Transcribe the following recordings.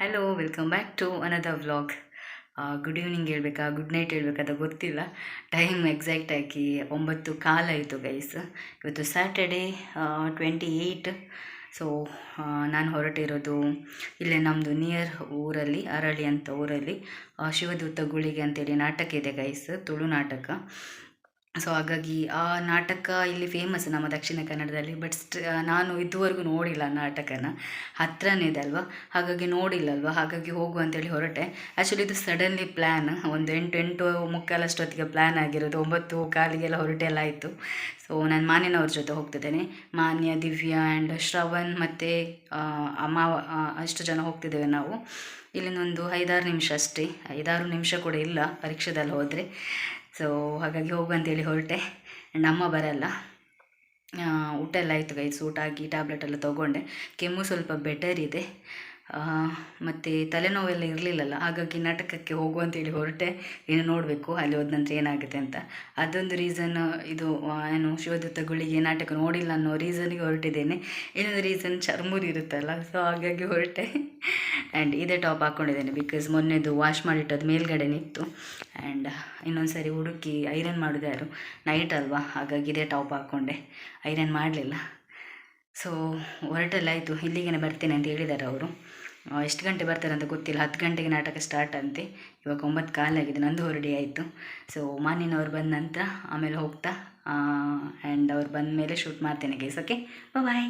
Hello welcome back to another vlog good evening ಹೇಳ್ಬೇಕಾ good night ಹೇಳ್ಬೇಕಾದ ಗೊತ್ತಿಲ್ಲ. Time exact ಆಗಿ ಒಂಬತ್ತು ಕಾಲಾಯಿತು ಗೈಸ್ ಇವತ್ತು ಸ್ಯಾಟರ್ಡೇ ಟ್ವೆಂಟಿ ಏಯ್ಟ್ ಸೊ ನಾನು ಹೊರಟಿರೋದು ಇಲ್ಲೇ ನಮ್ಮದು ನಿಯರ್ ಊರಲ್ಲಿ, ಅರಳಿ ಅಂತ ಊರಲ್ಲಿ ಶಿವದೂತ ಗುಳಿಗೆ ಅಂತೇಳಿ ನಾಟಕ ಇದೆ ಗೈಸ್ ತುಳು ನಾಟಕ. ಸೊ ಹಾಗಾಗಿ ಆ ನಾಟಕ ಇಲ್ಲಿ ಫೇಮಸ್ ನಮ್ಮ ದಕ್ಷಿಣ ಕನ್ನಡದಲ್ಲಿ ಬಟ್ ನಾನು ಇದುವರೆಗೂ ನೋಡಿಲ್ಲ ನಾಟಕನ. ಹತ್ರನೇ ಇದೆ ಅಲ್ವಾ? ಹಾಗಾಗಿ ನೋಡಿಲ್ಲ ಅಲ್ವಾ ಹಾಗಾಗಿ ಹೋಗು ಅಂತೇಳಿ ಹೊರಟೆ. ಆ್ಯಕ್ಚುಲಿ ಇದು ಸಡನ್ಲಿ ಪ್ಲ್ಯಾನ್ ಒಂದು ಎಂಟು ಎಂಟು ಮುಕ್ಕಾಲಷ್ಟೊತ್ತಿಗೆ ಪ್ಲ್ಯಾನ್ ಆಗಿರೋದು. ಒಂಬತ್ತು ಕಾಲಿಗೆಲ್ಲ ಹೊರಟೆಲ್ಲ ಆಯಿತು. ಸೊ ನಾನು ಮಾನ್ಯನವ್ರ ಜೊತೆ ಹೋಗ್ತಿದ್ದೇನೆ. ಮಾನ್ಯ, ದಿವ್ಯಾ ಆ್ಯಂಡ್ ಶ್ರವಣ್ ಮತ್ತು ಅಮ್ಮ ಅಷ್ಟು ಜನ ಹೋಗ್ತಿದ್ದೇವೆ ನಾವು. ಇಲ್ಲಿನೊಂದು ಐದಾರು ನಿಮಿಷ ಅಷ್ಟೇ. ಐದಾರು ನಿಮಿಷ ಕೂಡ ಇಲ್ಲ ಪರೀಕ್ಷೆದಲ್ಲಿ ಹೋದರೆ. ಸೊ ಹಾಗಾಗಿ ಹೋಗು ಅಂತೇಳಿ ಹೊರಟೆ. ಆ್ಯಂಡ್ ಅಮ್ಮ ಬರಲ್ಲ ಊಟ ಎಲ್ಲ ಆಯಿತು ಗೈಸ್ ಊಟ ಆಗಿ ಟ್ಯಾಬ್ಲೆಟ್ ಎಲ್ಲ ತೊಗೊಂಡೆ. ಕೆಮ್ಮು ಸ್ವಲ್ಪ ಬೆಟರ್ ಇದೆ. ಮತ್ತು ತಲೆನೋವೆಲ್ಲ ಇರಲಿಲ್ಲಲ್ಲ, ಹಾಗಾಗಿ ನಾಟಕಕ್ಕೆ ಹೋಗು ಅಂತೇಳಿ ಹೊರಟೆ, ಇನ್ನು ನೋಡಬೇಕು ಅಲ್ಲಿ ಹೋದ ನಂತರ ಏನಾಗುತ್ತೆ ಅಂತ. ಅದೊಂದು ರೀಸನ್ ಇದು ಏನು, ಶಿವದತ್ತ ಗುಳಿಗೆ ನಾಟಕ ನೋಡಿಲ್ಲ ಅನ್ನೋ ರೀಸನ್ಗೆ ಹೊರಟಿದ್ದೇನೆ. ಇನ್ನೊಂದು ರೀಸನ್ ಚರ್ಮುರಿ ಇರುತ್ತಲ್ಲ ಸೊ ಹಾಗಾಗಿ ಹೊರಟೆ. ಆ್ಯಂಡ್ ಇದೇ ಟಾಪ್ ಹಾಕ್ಕೊಂಡಿದ್ದೇನೆ ಬಿಕಾಸ್ ಮೊನ್ನೆದು ವಾಶ್ ಮಾಡಿಟ್ಟದ್ದು ಮೇಲ್ಗಡೆ ನಿಂತು ಆ್ಯಂಡ್ ಇನ್ನೊಂದು ಸಾರಿ ಹುಡುಕಿ ಐರನ್ ಮಾಡೋದು ಯಾರು? ನೈಟ್ ಅಲ್ವಾ? ಹಾಗಾಗಿ ಇದೇ ಟಾಪ್ ಹಾಕ್ಕೊಂಡೆ ಐರನ್ ಮಾಡಲಿಲ್ಲ. ಸೊ ಹೊರಟೆಲ್ಲ ಆಯಿತು ಇಲ್ಲಿಗೆ ಬರ್ತೇನೆ ಅಂತ ಹೇಳಿದ್ದಾರೆ ಅವರು. ಎಷ್ಟು ಗಂಟೆ ಬರ್ತಾರೆ ಅಂತ ಗೊತ್ತಿಲ್ಲ. ಹತ್ತು ಗಂಟೆಗೆ ನಾಟಕ ಸ್ಟಾರ್ಟ್ ಅಂತೆ. ಇವಾಗ ಒಂಬತ್ತು ಕಾಲಾಗಿದೆ ನಂದು ಹೊರಡಿ ಆಯಿತು. ಸೊ ಮಾನಿನವ್ರು ಬಂದ ನಂತರ ಆಮೇಲೆ ಹೋಗ್ತಾ ಆ್ಯಂಡ್ ಅವ್ರು ಬಂದ ಮೇಲೆ ಶೂಟ್ ಮಾಡ್ತೇನೆ ಗೈಸ್ ಓಕೆ ಬಾಯ್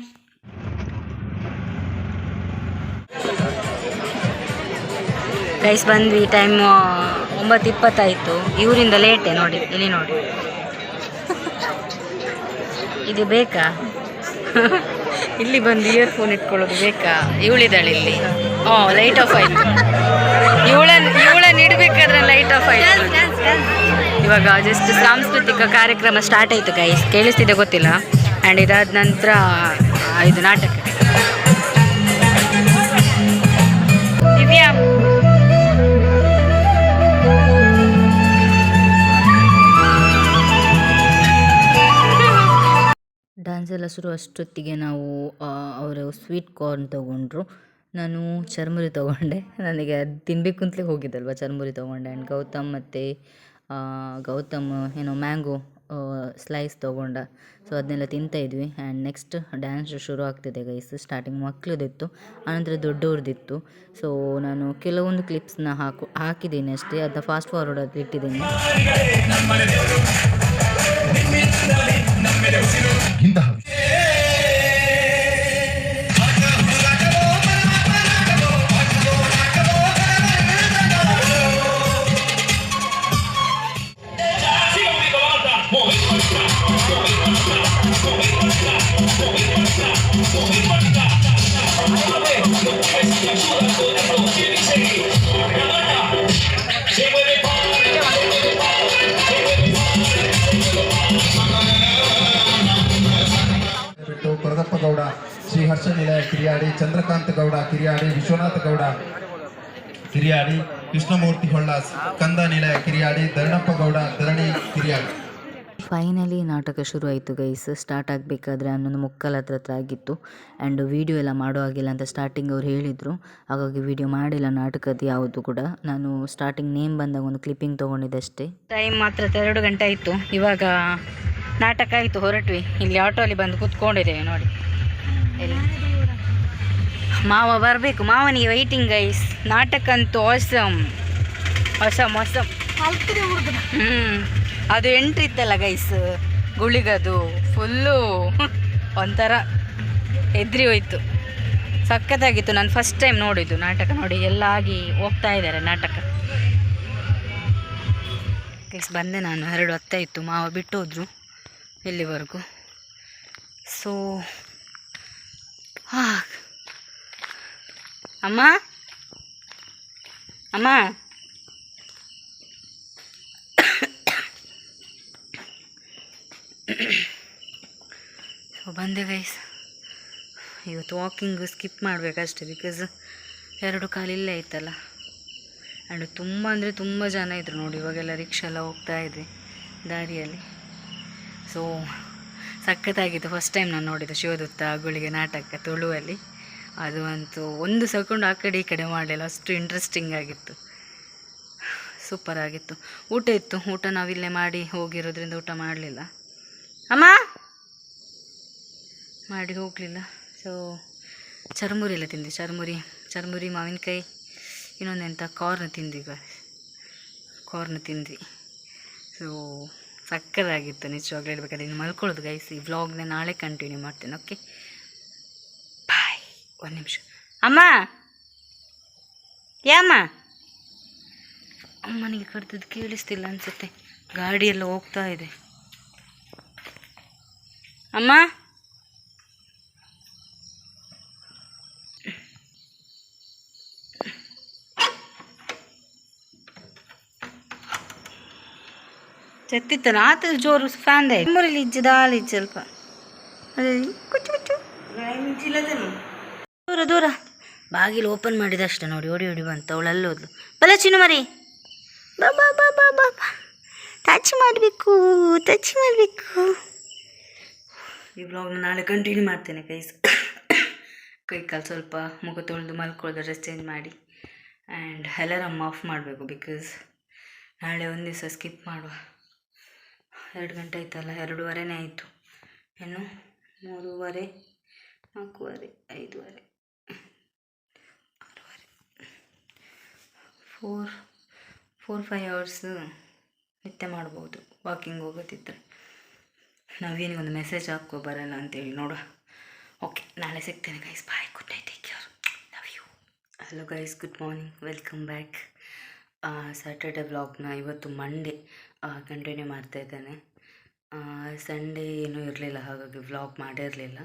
ಗೈಸ್ ಬಂದ್ವಿ. ಟೈಮ್ ಒಂಬತ್ತು ಇಪ್ಪತ್ತಾಯಿತು. ಇವರಿಂದ ಲೇಟೆ ನೋಡಿ. ಇಲ್ಲಿ ನೋಡಿ. ಇದು ಬೇಕಾ? ಇಲ್ಲಿ ಬಂದು ಇಯರ್ಫೋನ್ ಇಟ್ಕೊಳ್ಳೋದು ಬೇಕಾ? ಇವಳಿದ್ದಾಳೆ ಇಲ್ಲಿ. ಹ್ಞೂ ಲೈಟ್ ಆಫ್ ಆಯ್ತು. ಇವಳನ್ನು ಇವಳನ್ನು ಇಡಬೇಕಾದ್ರೆ ಲೈಟ್ ಆಫ್ ಆಯ್ತು. ಇವಾಗ ಜಸ್ಟ್ ಸಾಂಸ್ಕೃತಿಕ ಕಾರ್ಯಕ್ರಮ ಸ್ಟಾರ್ಟ್ ಆಯಿತು ಕೈ ಕೇಳಿಸ್ತಿದೆ ಗೊತ್ತಿಲ್ಲ? ಆ್ಯಂಡ್ ಇದಾದ ನಂತರ ಇದು ನಾಟಕ. ದಿವ್ಯಾ ಡ್ಯಾನ್ಸ್ ಎಲ್ಲ ಶುರು ಅಷ್ಟೊತ್ತಿಗೆ ನಾವು ಅವರು ಸ್ವೀಟ್ ಕಾರ್ನ್ ತೊಗೊಂಡ್ರು. ನಾನು ಚರ್ಮುರಿ ತೊಗೊಂಡೆ. ನನಗೆ ಅದು ತಿನ್ನಬೇಕು ಅಂತಲೇ ಹೋಗಿದ್ದಲ್ವ ಚರ್ಮುರಿ ತೊಗೊಂಡೆ. ಆ್ಯಂಡ್ ಗೌತಮ್ ಮತ್ತು ಗೌತಮ್ ಏನೋ ಮ್ಯಾಂಗೋ ಸ್ಲೈಸ್ ತೊಗೊಂಡ. ಸೊ ಅದನ್ನೆಲ್ಲ ತಿಂತಾ ಇದ್ವಿ. ಆ್ಯಂಡ್ ನೆಕ್ಸ್ಟ್ ಡ್ಯಾನ್ಸ್ ಶುರು ಆಗ್ತಿದೆ ಗೈಸ್ ಸ್ಟಾರ್ಟಿಂಗ್ ಮಕ್ಕಳದಿತ್ತು ಆನಂತರ ದೊಡ್ಡವ್ರದ್ದಿತ್ತು ಸೊ ನಾನು ಕೆಲವೊಂದು ಕ್ಲಿಪ್ಸ್ನ ಹಾಕು ಹಾಕಿದ್ದೀನಿ ಅಷ್ಟೇ. ಅದನ್ನ ಫಾಸ್ಟ್ ಫಾರ್ವರ್ಡ್ ಅದು ಇಟ್ಟಿದ್ದೀನಿ ಹಿಂದ ಬಿಟ್ಟು ನಿಲಯ ಕಿರಿಯಾಡಿ ಚಂದ್ರಕಾಂತ ಗೌಡ ಕಿರಿಯಾಡಿ ವಿಶ್ವನಾಥ ಗೌಡ. ಕಿರಿಯಾಡಿ ಕೃಷ್ಣಮೂರ್ತಿ ಹೊಳ್ಳಾಸ್ ಕಂದ ನಿಲಯ ಕಿರಿಯಾಡಿ ಧರಣಪ್ಪ ಗೌಡ ಧರಣಿ ಕಿರಿಯಾಡಿ. ಫೈನಲಿ ನಾಟಕ ಶುರು ಆಯಿತು ಗೈಸ್ ಸ್ಟಾರ್ಟ್ ಆಗಬೇಕಾದ್ರೆ ಹನ್ನೊಂದು ಮುಕ್ಕಾಲ ಹತ್ರ ಹತ್ರ ಆಗಿತ್ತು. ಆ್ಯಂಡ್ ವೀಡಿಯೋ ಎಲ್ಲ ಮಾಡೋ ಆಗಿಲ್ಲ ಅಂತ ಸ್ಟಾರ್ಟಿಂಗ್ ಅವ್ರು ಹೇಳಿದರು. ಹಾಗಾಗಿ ವೀಡಿಯೋ ಮಾಡಿಲ್ಲ ನಾಟಕದ ಯಾವುದು ಕೂಡ. ನಾನು ಸ್ಟಾರ್ಟಿಂಗ್ ನೇಮ್ ಬಂದಾಗ ಒಂದು ಕ್ಲಿಪ್ಪಿಂಗ್ ತೊಗೊಂಡಿದ್ದೆ ಅಷ್ಟೇ. ಟೈಮ್ ಮಾತ್ರ ಎರಡು ಗಂಟೆ ಆಯಿತು. ಇವಾಗ ನಾಟಕ ಆಯಿತು ಹೊರಟ್ವಿ. ಇಲ್ಲಿ ಆಟೋಲಿ ಬಂದು ಕೂತ್ಕೊಂಡಿದ್ದೇವೆ ನೋಡಿ. ಎಲ್ಲಿ ಮಾವ ಬರಬೇಕು. ಮಾವನಿಗೆ ವೈಟಿಂಗ್ ಗೈಸ್ ನಾಟಕ ಅಂತೂ ಹೊಸಮ್ ಹೊಸಮ್ ಹ್ಞೂ ಅದು ಎಂಟ್ರಿ ಇತ್ತಲ್ಲ ಗೈಸ್ ಗುಳಿಗದು. ಫುಲ್ಲು ಒಂಥರ ಎದ್ರಿ ಹೋಯ್ತು. ಸಖತ್ತಾಗಿತ್ತು. ನಾನು ಫಸ್ಟ್ ಟೈಮ್ ನೋಡಿದ್ದು ನಾಟಕ ನೋಡಿ. ಎಲ್ಲ ಆಗಿ ಹೋಗ್ತಾ ಇದ್ದಾರೆ ನಾಟಕ. ಗೈಸ್ ಬಂದೆ ನಾನು. ಎರಡು ಇತ್ತು ಮಾವ ಬಿಟ್ಟು ಹೋದ್ರು ಎಲ್ಲಿವರೆಗೂ. ಸೊ ಅಮ್ಮ? ಅಮ್ಮ? ಸೊ ಬಂದೆ ಗೈಸ್ ಇವತ್ತು ವಾಕಿಂಗ್ ಸ್ಕಿಪ್ ಮಾಡಬೇಕಷ್ಟೆ ಬಿಕಾಸ್ ಎರಡು ಕಾಲಿಲ್ಲೇ ಆಯ್ತಲ್ಲ ಆ್ಯಂಡ್ ತುಂಬ ಅಂದರೆ ತುಂಬ ಜನ ಇದ್ದರು ನೋಡಿ, ಇವಾಗೆಲ್ಲ ರಿಕ್ಷಾ ಎಲ್ಲ ಹೋಗ್ತಾ ಇದೆ ದಾರಿಯಲ್ಲಿ. ಸೊ ಸಖತ್ತಾಗಿತ್ತು. ಫಸ್ಟ್ ಟೈಮ್ ನಾನು ನೋಡಿದ್ದು ಶಿವದತ್ತ, ಗುಳಿಗೆ ನಾಟಕ, ತುಳುವಲ್ಲಿ. ಅದು ಅಂತೂ ಒಂದು ಸೆಕೆಂಡ್ ಆ ಕಡೆ ಈ ಕಡೆ ಮಾಡಲಿಲ್ಲ. ಅಷ್ಟು ಇಂಟ್ರೆಸ್ಟಿಂಗ್ ಆಗಿತ್ತು. ಸೂಪರ್ ಆಗಿತ್ತು. ಊಟ ಇತ್ತು. ಊಟ ನಾವಿಲ್ಲೇ ಮಾಡಿ ಹೋಗಿರೋದ್ರಿಂದ ಊಟ ಮಾಡಲಿಲ್ಲ. ಅಮ್ಮ! ಮಾಡಿ ಹೋಗಲಿಲ್ಲ. ಸೊ ಚರ್ಮುರಿ ಎಲ್ಲ ತಿಂದ್ವಿ ಚರ್ಮುರಿ ಚರ್ಮುರಿ, ಮಾವಿನಕಾಯಿ ಇನ್ನೊಂದೆಂಥ ಕಾರ್ನ್ ತಿಂದ್ವಿ ಕಾರ್ನ್ ತಿಂದ್ವಿ. ಸೊ ಸಕ್ಕತ್ತಾಗಿತ್ತು ನಿಜವಾಗ್ಲೂ ಹೇಳ್ಬೇಕಾದ್ರೆ. ಇನ್ನು ಮಲ್ಕೊಳ್ಳೋದು ಗೈಸ್ ಈ ವ್ಲಾಗ್ನ ನಾಳೆ ಕಂಟಿನ್ಯೂ ಮಾಡ್ತೇನೆ ಓಕೆ ಬಾಯ್ ಒಂದು ನಿಮಿಷ. ಅಮ್ಮ! ಯಾಮ್ಮ ಅಮ್ಮನಿಗೆ ಕರೆದದ್ದು ಕೇಳಿಸ್ತಿಲ್ಲ ಅನಿಸುತ್ತೆ. ಗಾಡಿಯೆಲ್ಲ ಹೋಗ್ತಾ ಇದೆ. ಅಮ್ಮ? చెత్తిత్తను ఆత జోరు ఫ్యాన్ దే మురళి ఇచ్చి దాలి ఇచ్చి ಸ್ವಲ್ಪ ಅದೇ ಕುಚ್ಚು ಕುಚ್ಚು ದೂರ ದೂರ ಬಾಗಿಲು ಓಪನ್ ಮಾಡಿದಷ್ಟೇ ನೋಡಿ ಓಡಿ ಓಡಿ ಬಂತು ಅವಳು ಅಲ್ಲಿ ಹೋದ್ಲು ಬಲ ಚಿನ್ನು ಮರಿ ಬಾ ಬಾ ಬಾ ಬಾ ಬಾ ಬಾ ಟಚ್ ಮಾಡಬೇಕು ಟಚ್ ಮಾಡಬೇಕು ಈ ಬ್ಲಾಗ್ನ ನಾಳೆ ಕಂಟಿನ್ಯೂ ಮಾಡ್ತೇನೆ ಕೈಸ್ ಕೈ ಕಾಲು ಸ್ವಲ್ಪ ಮುಖ ತೊಳೆದು ಮಲ್ಕೊಳ್ಳೋದು ಡ್ರೆಸ್ ಚೇಂಜ್ ಮಾಡಿ ಆ್ಯಂಡ್ ಅಲಾರಮ್ ಆಫ್ ಮಾಡಬೇಕು ಬಿಕಾಸ್ ನಾಳೆ ಒಂದು ದಿವಸ ಸ್ಕಿಪ್ ಮಾಡುವ ಎರಡು ಗಂಟೆ ಆಯ್ತಲ್ಲ, ಎರಡೂವರೆನೇ ಆಯಿತು. ಇನ್ನು ಮೂರುವರೆ, ನಾಲ್ಕೂವರೆ, ಐದೂವರೆ, ಆರೂವರೆ, ಫೋರ್ ಫೋರ್, ಫೈವ್ ಅವರ್ಸ್ ನಿತ್ಯ ಮಾಡ್ಬೋದು, ವಾಕಿಂಗ್ ಹೋಗೋದಿದ್ದರೆ ನಾವೇನಿಗೆ ಒಂದು ಮೆಸೇಜ್ ಹಾಕೋ ಬರಲ್ಲ ಅಂತೇಳಿ ನೋಡ. ಓಕೆ, ನಾಳೆ ಸಿಗ್ತೇನೆ guys bye good night take care love you hello guys good morning welcome back Saturday ವ್ಲಾಗ್ನ ಇವತ್ತು ಮಂಡೇ ಕಂಟಿನ್ಯೂ ಮಾಡ್ತಾ ಇದ್ದೇನೆ. ಸಂಡೇ ಏನೂ ಇರಲಿಲ್ಲ, ಹಾಗಾಗಿ ವ್ಲಾಗ್ ಮಾಡಿರಲಿಲ್ಲ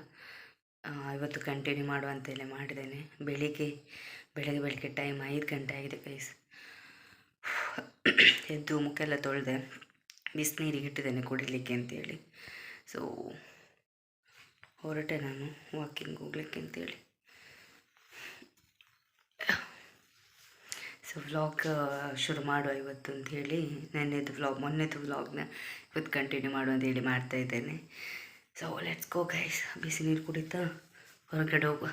ಇವತ್ತು ಕಂಟಿನ್ಯೂ ಮಾಡುವಂತೆಲ್ಲ ಮಾಡಿದ್ದೇನೆ. ಬೆಳಿಗ್ಗೆ, ಬೆಳಗ್ಗೆ ಬೆಳಗ್ಗೆ ಟೈಮ್ ಐದು ಗಂಟೆ ಆಗಿದೆ ಕೈಸ್ ಎದ್ದು ಮುಖ ಎಲ್ಲ ತೊಳೆದೆ ಬಿಸಿನೀರಿಗೆ ಇಟ್ಟಿದ್ದೇನೆ ಕುಡಿಲಿಕ್ಕೆ ಅಂತೇಳಿ. ಸೊ ಹೊರಟೆ ನಾನು ವಾಕಿಂಗ್ ಹೋಗ್ಲಿಕ್ಕೆ ಅಂತೇಳಿ. ಸೊ ವ್ಲಾಗ್ ಶುರು ಮಾಡುವ ಇವತ್ತು ಅಂತ ಹೇಳಿ, ನೆನ್ನೆದು ವ್ಲಾಗ್, ಮೊನ್ನೆದು ವ್ಲಾಗ್ನ ಇವತ್ತು ಕಂಟಿನ್ಯೂ ಮಾಡು ಅಂತ ಹೇಳಿ ಮಾಡ್ತಾ ಇದ್ದೇನೆ. ಸೊ ಲೆಟ್ಸ್ ಗೋ ಗೈಸ್ ಬಿಸಿ ನೀರು ಕುಡಿತಾ ಹೊರಗಡೆ ಹೋಗುವ.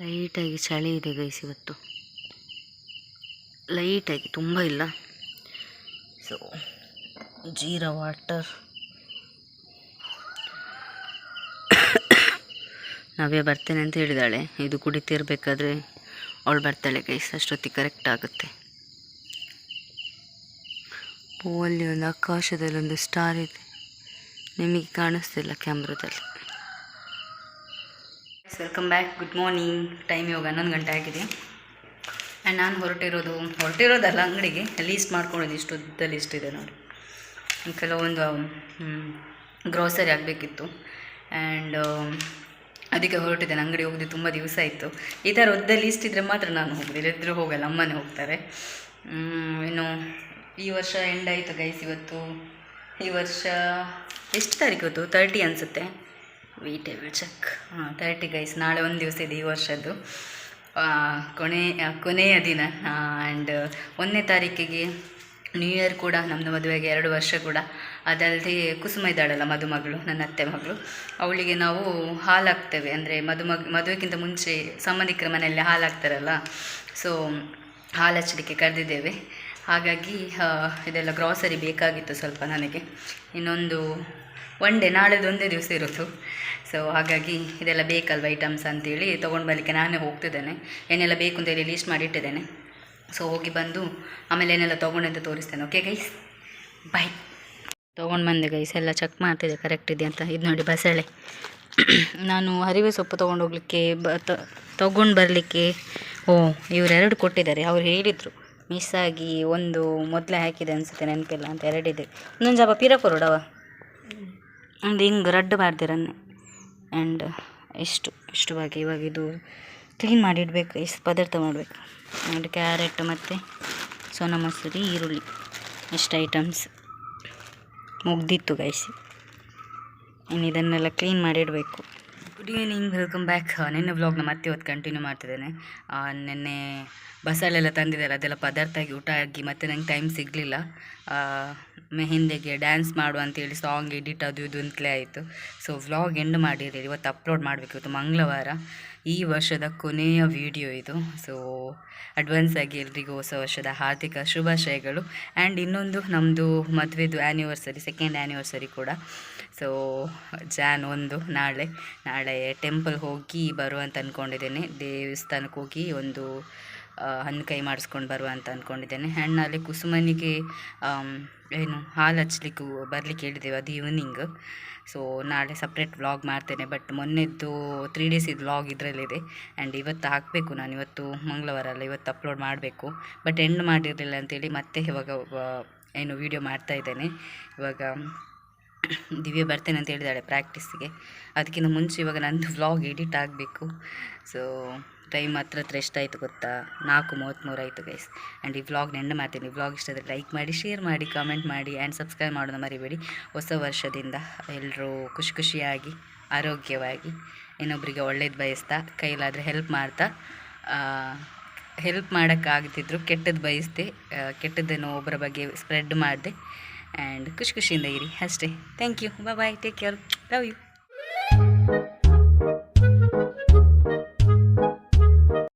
ಲೈಟಾಗಿ ಚಳಿ ಇದೆ ಗೈಸ್ ಇವತ್ತು. ಲೈಟಾಗಿ ತುಂಬ ಇಲ್ಲ. So jeera water. ನಾವೇ ಬರ್ತೇನೆ ಅಂತ ಹೇಳಿದಾಳೆ. ಇದು ಕುಡಿತಿರ್ಬೇಕಾದ್ರೆ ಅವಳು ಬರ್ತಾಳೆ ಗೈಸ್ ಅಷ್ಟೊತ್ತಿಗೆ ಕರೆಕ್ಟ್ ಆಗುತ್ತೆ. ಓ, ಅಲ್ಲಿ ಒಂದು ಆಕಾಶದಲ್ಲಿ ಒಂದು ಸ್ಟಾರ್ ಇದೆ. ನಿಮಗೆ ಕಾಣಿಸ್ತಿಲ್ಲ ಕ್ಯಾಮ್ರಾದಲ್ಲಿ. Welcome back good morning time ಇವಾಗ ಹನ್ನೊಂದು ಗಂಟೆ ಆಗಿದೆ. ಆ್ಯಂಡ್ ನಾನು ಹೊರಟಿರೋದು, ಹೊರಟಿರೋದಲ್ಲ ಅಂಗಡಿಗೆ. ಲೀಸ್ಟ್ ಮಾಡ್ಕೊಳ್ಳೋದು ಇಷ್ಟು ಉದ್ದ ಲೀಸ್ಟ್ ಇದೆ ನೋಡಿ. ಕೆಲವೊಂದು ಗ್ರೋಸರಿ ಆಗಬೇಕಿತ್ತು. ಆ್ಯಂಡ್ ಅದಕ್ಕೆ ಹೊರಟಿದ್ದೇನೆ, ಅಂಗಡಿ ಹೋಗಿದ್ದು ತುಂಬ ದಿವಸ ಆಯಿತು. ಈ ಥರ ಒದ್ದ ಲೀಸ್ಟ್ ಇದ್ದರೆ ಮಾತ್ರ ನಾನು ಹೋಗಿದೆ ಇಲ್ಲದ್ರೂ ಹೋಗಲ್ಲ, ಅಮ್ಮನೇ ಹೋಗ್ತಾರೆ. ಇನ್ನು ಈ ವರ್ಷ ಎಂಡ್ ಆಯಿತು ಗೈಸ್ ಇವತ್ತು. ಈ ವರ್ಷ ಎಷ್ಟು ತಾರೀಕು ಇವತ್ತು? ತರ್ಟಿ ಅನಿಸುತ್ತೆ. ವೀಟ್ ವಿಲ್ ಚೆಕ್ ಹಾಂ ತರ್ಟಿ ಗೈಸ್ ನಾಳೆ ಒಂದು ದಿವಸ ಇದೆ ಈ ವರ್ಷದ್ದು. ಕೊನೆ ಕೊನೆಯ ದಿನ. ಆ್ಯಂಡ್ ಒಂದನೇ ತಾರೀಕಿಗೆ ನ್ಯೂ ಇಯರ್ ಕೂಡ ನಮ್ಮದು ಮದುವೆಗೆ ಎರಡು ವರ್ಷ ಕೂಡ. ಅದಲ್ಲದೆ ಕುಸುಮ ಇದ್ದಾಳಲ್ಲ ಮದುಮಗಳು, ನನ್ನ ಅತ್ತೆ ಮಗಳು. ಅವಳಿಗೆ ನಾವು ಹಾಲು ಹಾಕ್ತೇವೆ ಅಂದರೆ ಮದುಮಗ ಮದುವೆಗಿಂತ ಮುಂಚೆ ಸಂಬಂಧಿಕರ ಮನೆಯಲ್ಲಿ ಹಾಲು ಹಾಕ್ತಾರಲ್ಲ ಸೊ ಹಾಲು ಹಚ್ಚಲಿಕ್ಕೆ ಕರೆದಿದ್ದೇವೆ. ಹಾಗಾಗಿ ಇದೆಲ್ಲ ಗ್ರಾಸರಿ ಬೇಕಾಗಿತ್ತು ಸ್ವಲ್ಪ ನನಗೆ. ಇನ್ನೊಂದು ಒನ್ ಡೇ ನಾಳೆದು ಒಂದೇ ದಿವಸ ಇರೋದು ಸೊ ಹಾಗಾಗಿ ಇದೆಲ್ಲ ಬೇಕಲ್ವ ಐಟಮ್ಸ್ ಅಂತೇಳಿ ತೊಗೊಂಡು ಬರಲಿಕ್ಕೆ ನಾನೇ ಹೋಗ್ತಿದ್ದೇನೆ. ಏನೆಲ್ಲ ಬೇಕು ಅಂತ ಹೇಳಿ ಲೀಸ್ಟ್ ಮಾಡಿ ಇಟ್ಟಿದ್ದೇನೆ. ಸೊ ಹೋಗಿ ಬಂದು ಆಮೇಲೆ ಏನೆಲ್ಲ ತೊಗೊಂಡೆ ತೋರಿಸ್ತೇನೆ. ಓಕೆ ಗೈಸ್ ಬಾಯ್ ತೊಗೊಂಡು ಬಂದೆ ಗೈಸ್ ಎಲ್ಲ ಚೆಕ್ ಮಾಡ್ತಿದ್ದೆ ಕರೆಕ್ಟ್ ಇದೆ ಅಂತ. ಇದು ನೋಡಿ, ಬಸಳೆ. ನಾನು ಹರಿವೆ ಸೊಪ್ಪು ತೊಗೊಂಡು ಹೋಗ್ಲಿಕ್ಕೆ ಬ ತೊಗೊಂಡು ಬರಲಿಕ್ಕೆ, ಓ, ಇವರೆರಡು ಕೊಟ್ಟಿದ್ದಾರೆ. ಅವ್ರು ಹೇಳಿದರು ಮಿಸ್ ಆಗಿ ಒಂದು ಮೊದಲೇ ಹಾಕಿದೆ ಅನಿಸುತ್ತೆ, ನೆನಪಿಲ್ಲ ಅಂತ ಎರಡಿದೆ. ಇನ್ನೊಂದು ಜಾಬ ಪೀರ ಕೊರೋಡವ ಒಂದು ಹಿಂಗೆ ರಡ್ಡು ಮಾಡ್ದಿರನ್ನೆ ಆ್ಯಂಡ್ ಇಷ್ಟು ಇಷ್ಟು ಬಾಕಿ ಇವಾಗ ಇದು ಕ್ಲೀನ್ ಮಾಡಿ ಇಡಬೇಕು ಇಷ್ಟು ಪದಾರ್ಥ ಮಾಡಬೇಕು. ಆ್ಯಂಡ್ ಕ್ಯಾರೆಟ್ ಮತ್ತು ಸೋನಾ ಮಸೂರಿ, ಈರುಳ್ಳಿ, ಇಷ್ಟು ಐಟಮ್ಸ್ ಮುಗ್ದಿತ್ತು ಗೈಸಿ ಇನ್ನು ಇದನ್ನೆಲ್ಲ ಕ್ಲೀನ್ ಮಾಡಿ ಇಡಬೇಕು ಗುಡ್ ಈವ್ನಿಂಗ್ ವೆಲ್ಕಮ್ ಬ್ಯಾಕ್ ನಿನ್ನೆ ವ್ಲಾಗ್ನ ಮತ್ತೆ ಇವತ್ತು ಕಂಟಿನ್ಯೂ ಮಾಡ್ತಿದ್ದೇನೆ. ನೆನ್ನೆ ಬಸ್ಸಲ್ಲೆಲ್ಲ ತಂದಿದ್ದಾರೆ, ಅದೆಲ್ಲ ಪದಾರ್ಥ ಆಗಿ ಊಟ ಆಗಿ ಮತ್ತೆ ನಂಗೆ ಟೈಮ್ ಸಿಗಲಿಲ್ಲ. ಮೆಹಂದಿಗೆ ಡ್ಯಾನ್ಸ್ ಮಾಡು ಅಂತೇಳಿ ಸಾಂಗ್ ಎಡಿಟ್ ಅದು ಇದು ಅಂತಲೇ ಆಯಿತು. ಸೊ ವ್ಲಾಗ್ ಎಂಡ್ ಮಾಡಿದ್ದೀರಿ ಇವತ್ತು ಅಪ್ಲೋಡ್ ಮಾಡಬೇಕು ಇವತ್ತು ಮಂಗಳವಾರ. ಈ ವರ್ಷದ ಕೊನೆಯ ವಿಡಿಯೋ ಇದು. ಸೊ ಅಡ್ವಾನ್ಸ್ ಆಗಿ ಎಲ್ರಿಗೂ ಹೊಸ ವರ್ಷದ ಹಾರ್ದಿಕ ಶುಭಾಶಯಗಳು. ಆ್ಯಂಡ್ ಇನ್ನೊಂದು ನಮ್ಮದು ಮದುವೆದು ಆ್ಯನಿವರ್ಸರಿ ಸೆಕೆಂಡ್ ಆ್ಯನಿವರ್ಸರಿ ಕೂಡ. ಸೊ ಜಾನ್ ಒಂದು ನಾಳೆ. ನಾಳೆ ಟೆಂಪಲ್ ಹೋಗಿ ಬರುವಂತ ಅಂದ್ಕೊಂಡಿದ್ದೇನೆ ದೇವಸ್ಥಾನಕ್ಕೆ ಹೋಗಿ ಒಂದು ಹಣ್ಣು ಕೈ ಮಾಡಿಸ್ಕೊಂಡು ಬರುವ ಅಂತ ಅಂದ್ಕೊಂಡಿದ್ದೇನೆ ಹಣ್ಣಲ್ಲಿ ಕುಸುಮನಿಗೆ ಏನು, ಹಾಲು ಹಚ್ಲಿಕ್ಕೂ ಬರಲಿಕ್ಕೆ ಹೇಳಿದ್ದೇವೆ ಅದು ಈವ್ನಿಂಗ್ ಸೊ ನಾಳೆ ಸಪ್ರೇಟ್ ವ್ಲಾಗ್ ಮಾಡ್ತೇನೆ ಬಟ್ ಮೊನ್ನೆದ್ದು ತ್ರೀ ಡೇಸ್ ಇದು ವ್ಲಾಗ್ ಇದರಲ್ಲಿದೆ. ಆ್ಯಂಡ್ ಇವತ್ತು ಹಾಕಬೇಕು ನಾನು, ಇವತ್ತು ಮಂಗಳವಾರ ಅಲ್ಲ, ಇವತ್ತು ಅಪ್ಲೋಡ್ ಮಾಡಬೇಕು. ಬಟ್ ಎಂಡ್ ಮಾಡಿರಲಿಲ್ಲ ಅಂತೇಳಿ ಮತ್ತೆ ಇವಾಗ ಏನು ವೀಡಿಯೋ ಮಾಡ್ತಾ ಇದ್ದೇನೆ. ಇವಾಗ, ದಿವ್ಯ ಬರ್ತೇನೆ ಅಂತ ಹೇಳಿದಾಳೆ ಪ್ರಾಕ್ಟೀಸ್ಗೆ ಅದಕ್ಕಿಂತ ಮುಂಚೆ ಇವಾಗ ನಂದು ವ್ಲಾಗ್ ಎಡಿಟ್ ಆಗಬೇಕು. ಸೊ ಟೈಮ್ ಹತ್ರ ಹತ್ರ ಎಷ್ಟಾಯಿತು ಗೊತ್ತಾ? ನಾಲ್ಕು ಮೂವತ್ತ್ಮೂರು ಆಯಿತು ಗೈಸ್ ಆ್ಯಂಡ್ ಈ ವ್ಲಾಗ್ ಎಂಡ್ ಮಾಡ್ತೀನಿ. ವ್ಲಾಗ್ ಇಷ್ಟಾದರೆ ಲೈಕ್ ಮಾಡಿ ಶೇರ್ ಮಾಡಿ ಕಾಮೆಂಟ್ ಮಾಡಿ ಆ್ಯಂಡ್ ಸಬ್ಸ್ಕ್ರೈಬ್ ಮಾಡೋದು ಮರಿಬೇಡಿ. ಹೊಸ ವರ್ಷದಿಂದ ಎಲ್ಲರೂ ಖುಷಿ ಖುಷಿಯಾಗಿ, ಆರೋಗ್ಯವಾಗಿ ಇನ್ನೊಬ್ಬರಿಗೆ ಒಳ್ಳೇದು ಬಯಸ್ತಾ, ಕೈಲಾದರೆ ಹೆಲ್ಪ್ ಮಾಡ್ತಾ ಹೆಲ್ಪ್ ಮಾಡೋಕ್ಕಾಗ್ತಿದ್ರು ಕೆಟ್ಟದ್ದು ಬಯಸ್ದೆ ಕೆಟ್ಟದ್ದೇನೋ ಒಬ್ಬರ ಬಗ್ಗೆ ಸ್ಪ್ರೆಡ್ ಮಾಡಿದೆ. ಆ್ಯಂಡ್ ಖುಷಿ ಖುಷಿಯಿಂದ ಇರಿ. ಅಷ್ಟೇ. Thank you bye take care love you